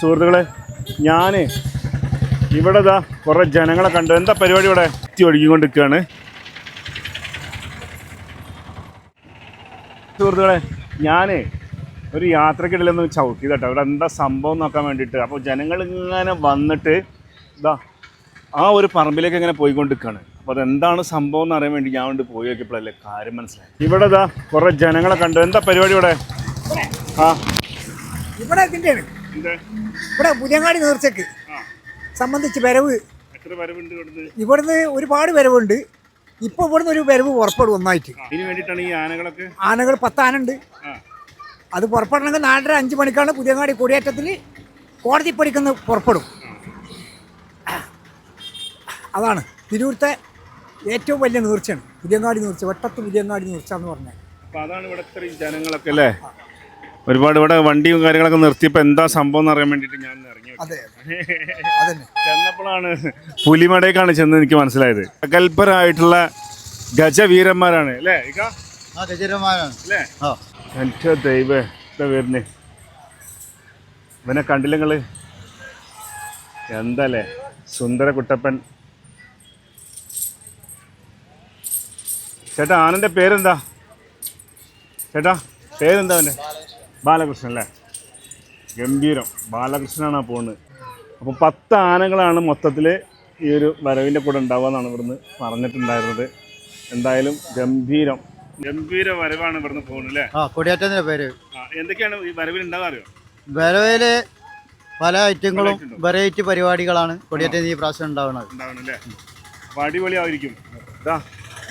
സുഹൃത്തുക്കളെ ഞാൻ ഇവിടെ ഇതാ കുറേ ജനങ്ങളെ കണ്ടു. എന്താ പരിപാടി ഇവിടെ? എത്തി ഒഴുകിക്കൊണ്ടിരിക്കുകയാണ്. സുഹൃത്തുക്കളെ ഞാൻ ഒരു യാത്രക്കിടയിലൊന്ന് ചവിട്ടി കേട്ടോ ഇവിടെ എന്താ സംഭവം നോക്കാൻ വേണ്ടിയിട്ട്. അപ്പോൾ ജനങ്ങൾ ഇങ്ങനെ വന്നിട്ട് ഇതാ ആ ഒരു പറമ്പിലേക്ക് ഇങ്ങനെ പോയിക്കൊണ്ടിരിക്കുകയാണ്. അപ്പോൾ അതെന്താണ് സംഭവം എന്ന് അറിയാൻ വേണ്ടി ഞാൻ കൊണ്ട് പോയി നോക്കിയപ്പോഴല്ലേ കാര്യം മനസ്സിലായി ഇവിടെ ഇതാ കുറേ ജനങ്ങളെ കണ്ടു. എന്താ പരിപാടി ഇവിടെ? ആ. ഇവിടെ ഇവിടെ പുതിയങ്ങാടി നേർച്ചക്ക് സംബന്ധിച്ച് വരവ്. ഇവിടുന്ന്? ഒരുപാട് വരവുണ്ട്. ഇപ്പൊ ഇവിടുന്ന് ഒരു വരവ് പുറപ്പെടും ഒന്നായിട്ട്. ആനകൾ പത്ത് ആന ആ. അത് പുറപ്പെടണമെങ്കിൽ നാലര അഞ്ച് മണിക്കാണ് പുതിയങ്ങാടി കൊടിയേറ്റത്തിൽ കോടതി പഠിക്കുന്ന പുറപ്പെടും. അതാണ് തിരൂരത്തെ ഏറ്റവും വലിയ നേർച്ചയാണ്. പുതിയങ്ങാടി നേർച്ച വെട്ടത്ത് പുതിയങ്ങാടി നേർച്ച എന്ന് പറഞ്ഞാൽ. അതാണ് ഇവിടെ ഇത്രയും ജനങ്ങളൊക്കെ അല്ലേ? ഒരുപാട് ഇവിടെ വണ്ടിയും കാര്യങ്ങളൊക്കെ നിർത്തിയപ്പോൾ എന്താ സംഭവം എന്ന് അറിയാൻ വേണ്ടിയിട്ട് ഞാൻ ഇറങ്ങി അതെ. ചെന്നപ്പോഴാണ് പുലിമടേക്കാണ് ചെന്ന് എനിക്ക് മനസ്സിലായത്. പ്രഗത്ഭരായിട്ടുള്ള ഗജവീരന്മാരാണ് അല്ലേ അല്ലേ? ആ. എന്റെ ദൈവ എന്താ വരുന്നേ? ഇവനെ കണ്ടില്ല നിങ്ങൾ? എന്തല്ലേ? സുന്ദര കുട്ടപ്പൻ ചേട്ടാ ആനന്റെ പേരെന്താ? ചേട്ടാ പേരെന്താ അവന്റെ ബാലകൃഷ്ണൻ അല്ലേ? ഗംഭീരം. ബാലകൃഷ്ണനാണ് പോകുന്നത് അപ്പോൾ പത്ത് ആനകളാണ് മൊത്തത്തിൽ ഈ ഒരു വരവിന്റെ കൂടെ ഉണ്ടാവുക എന്നാണ് ഇവിടുന്ന് പറഞ്ഞിട്ടുണ്ടായിരുന്നത്. എന്തായാലും ഗംഭീരം. ഗംഭീര വരവാണ് ഇവിടുന്ന് പോകുന്നത് അല്ലേ? ആ കൊടിയാറ്റത്തിന്റെ പേര്. ആ, എന്തൊക്കെയാണ് ഈ വരവിൽ ഉണ്ടാകാറിയോ വരവിൽ പല ഐറ്റങ്ങളും വെറൈറ്റി പരിപാടികളാണ് കൊടിയേറ്റം ഈ പ്രാവശ്യം ഉണ്ടാവുന്നത്. ഉണ്ടാവണല്ലേ അപ്പോൾ അടിപൊളിയായിരിക്കും. ഇതാ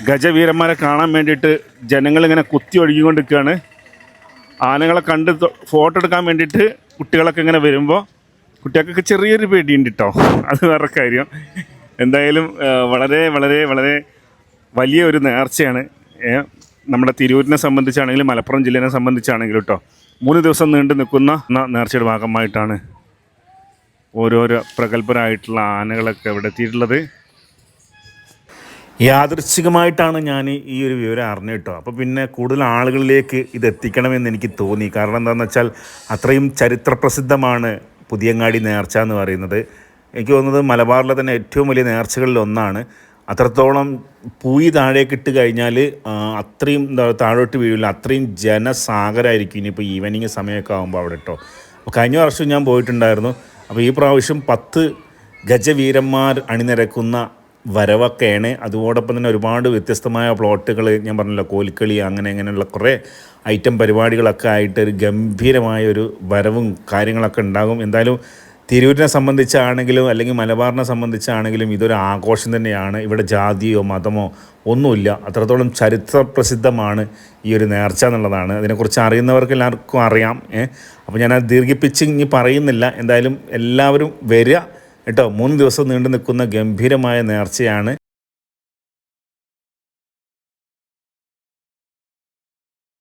ഗജവീരന്മാരെ കാണാൻ വേണ്ടിയിട്ട് ജനങ്ങൾ ഇങ്ങനെ കുത്തി ഒഴുകിക്കൊണ്ടിരിക്കുകയാണ്. ആനകളെ കണ്ട് ഫോട്ടോ എടുക്കാൻ വേണ്ടിയിട്ട് കുട്ടികളൊക്കെ ഇങ്ങനെ വരുമ്പോൾ കുട്ടികൾക്കൊക്കെ ചെറിയൊരു പേടിയുണ്ട് കേട്ടോ അത് വേറെ കാര്യം. എന്തായാലും വളരെ വളരെ വളരെ വലിയ ഒരു നേർച്ചയാണ്. നമ്മുടെ തിരൂരിനെ സംബന്ധിച്ചാണെങ്കിലും മലപ്പുറം ജില്ലേനെ സംബന്ധിച്ചാണെങ്കിലും കേട്ടോ മൂന്ന് ദിവസം നീണ്ടു നിൽക്കുന്ന നേർച്ചയുടെ ഭാഗമായിട്ടാണ് ഓരോരോ പ്രഗത്ഭരായിട്ടുള്ള ആനകളൊക്കെ ഇവിടെ എത്തിയിട്ടുള്ളത്. യാദൃച്ഛികമായിട്ടാണ് ഞാൻ ഈ ഒരു വിവരം അറിഞ്ഞു കേട്ടോ. അപ്പോൾ പിന്നെ കൂടുതൽ ആളുകളിലേക്ക് ഇത് എത്തിക്കണമെന്ന് എനിക്ക് തോന്നി. കാരണം എന്താണെന്ന് വെച്ചാൽ അത്രയും ചരിത്രപ്രസിദ്ധമാണ് പുതിയങ്ങാടി നേർച്ച എന്ന് പറയുന്നത്. എനിക്ക് തോന്നുന്നത് മലബാറിലെ തന്നെ ഏറ്റവും വലിയ നേർച്ചകളിൽ ഒന്നാണ്. അത്രത്തോളം പൂയി താഴേക്ക് ഇട്ട് കഴിഞ്ഞാൽ അത്രയും എന്താ താഴോട്ട് വീഴില്ല അത്രയും ജനസാഗരമായിരിക്കും ഇനിയിപ്പോൾ ഈവനിങ് സമയമൊക്കെ ആകുമ്പോൾ അവിടെ കേട്ടോ. അപ്പോൾ കഴിഞ്ഞ വർഷം ഞാൻ പോയിട്ടുണ്ടായിരുന്നു. അപ്പോൾ ഈ പ്രാവശ്യം പത്ത് ഗജവീരന്മാർ അണിനിരക്കുന്ന വരവൊക്കെയാണ്. അതോടൊപ്പം തന്നെ ഒരുപാട് വ്യത്യസ്തമായ പ്ലോട്ടുകൾ ഞാൻ പറഞ്ഞല്ലോ കോൽക്കളി അങ്ങനെ അങ്ങനെയുള്ള കുറേ ഐറ്റം പരിപാടികളൊക്കെ ആയിട്ട് ഒരു ഗംഭീരമായ ഒരു വരവും കാര്യങ്ങളൊക്കെ ഉണ്ടാകും. എന്തായാലും തിരൂരിനെ സംബന്ധിച്ചാണെങ്കിലും അല്ലെങ്കിൽ മലബാറിനെ സംബന്ധിച്ചാണെങ്കിലും ഇതൊരു ആഘോഷം തന്നെയാണ്. ഇവിടെ ജാതിയോ മതമോ ഒന്നുമില്ല. അത്രത്തോളം ചരിത്ര പ്രസിദ്ധമാണ് ഈ ഒരു നേർച്ച എന്നുള്ളതാണ്. അതിനെക്കുറിച്ച് അറിയുന്നവർക്ക് എല്ലാവർക്കും അറിയാം അപ്പോൾ ഞാൻ അത് ദീർഘിപ്പിച്ച് ഇനി പറയുന്നില്ല. എന്തായാലും എല്ലാവരും വരിക. കേട്ടോ മൂന്ന് ദിവസം നീണ്ടു നിൽക്കുന്ന ഗംഭീരമായ നേർച്ചയാണ്